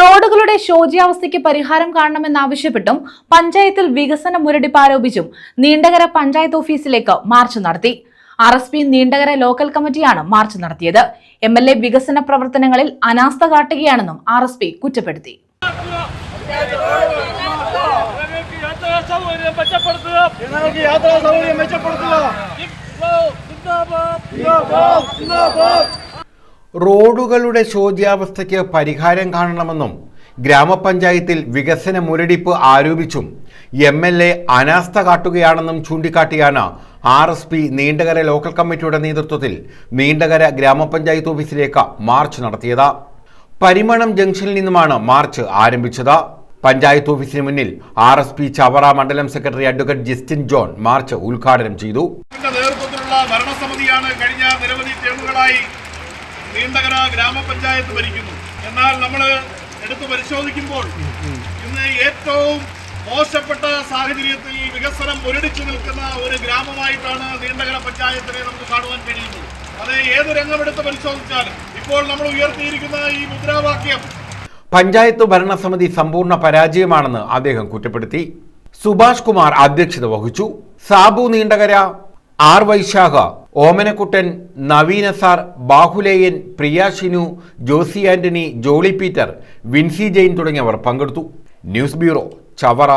റോഡുകളുടെ ശോച്യാവസ്ഥയ്ക്ക് പരിഹാരം കാണണമെന്നാവശ്യപ്പെട്ടും പഞ്ചായത്തിൽ വികസന മുരടിപ്പ് ആരോപിച്ചും നീണ്ടകര പഞ്ചായത്ത് ഓഫീസിലേക്ക് മാർച്ച് നടത്തി. R S P Neendakara local കമ്മിറ്റിയാണ് മാർച്ച് നടത്തിയത്. എം എൽ എ വികസന പ്രവർത്തനങ്ങളിൽ അനാസ്ഥ കാട്ടുകയാണെന്നും ആർ എസ് പി കുറ്റപ്പെടുത്തി. യാത്രാ സൗകര്യം മെച്ചപ്പെടുത്തുക. റോഡുകളുടെ ശോച്യാവസ്ഥയ്ക്ക് പരിഹാരം കാണണമെന്നും ഗ്രാമപഞ്ചായത്തിൽ വികസന മുരടിപ്പ് ആരോപിച്ചും എം എൽ എ അനാസ്ഥ കാട്ടുകയാണെന്നും ചൂണ്ടിക്കാട്ടിയാണ് R S P Neendakara local കമ്മിറ്റിയുടെ നേതൃത്വത്തിൽ നീണ്ടകര ഗ്രാമപഞ്ചായത്ത് ഓഫീസിലേക്ക് മാർച്ച് നടത്തിയത്. പരിമണം ജംഗ്ഷനിൽ നിന്നുമാണ് മാർച്ച് ആരംഭിച്ചത്. പഞ്ചായത്ത് ഓഫീസിന് മുന്നിൽ ആർ എസ് പി ചവറ മണ്ഡലം secretary advocate Justin John march ഉദ്ഘാടനം ചെയ്തു. നേതൃത്വത്തിലുള്ള ഭരണസമിതിയാണ് കഴിഞ്ഞ നിരവധി നീണ്ടകര ഗ്രാമപഞ്ചായത്ത് ഭരിക്കുന്നു. എന്നാൽ നമ്മൾ എടുത്തു പരിശോധിക്കുമ്പോൾ ഇന്ന് ഏറ്റവും മോശപ്പെട്ട സാഹചര്യത്തിൽ വികസനം മുരടിച്ചു നിൽക്കുന്ന ഒരു ഗ്രാമമായിട്ടാണ് നീണ്ടകര പഞ്ചായത്തിനെ നമുക്ക് കാണുവാൻ കഴിയുന്നത്. അത് ഏത് രംഗമെടുത്ത് പരിശോധിച്ചാലും ഇപ്പോൾ നമ്മൾ ഉയർത്തിയിരിക്കുന്ന ഈ മുദ്രാവാക്യം പഞ്ചായത്ത് ഭരണസമിതി സമ്പൂർണ പരാജയമാണെന്ന് അദ്ദേഹം കുറ്റപ്പെടുത്തി. സുഭാഷ് കുമാർ അധ്യക്ഷത വഹിച്ചു. സാബു നീണ്ടകര ആർ വൈശാഖ ഓമനക്കുട്ടൻ നവീന സാർ ബാഹുലേയൻ പ്രിയ ഷിനു ജോസി ആന്റണി ജോളി പീറ്റർ വിൻസി ജെയിൻ തുടങ്ങിയവർ പങ്കെടുത്തു. News bureau Chavara.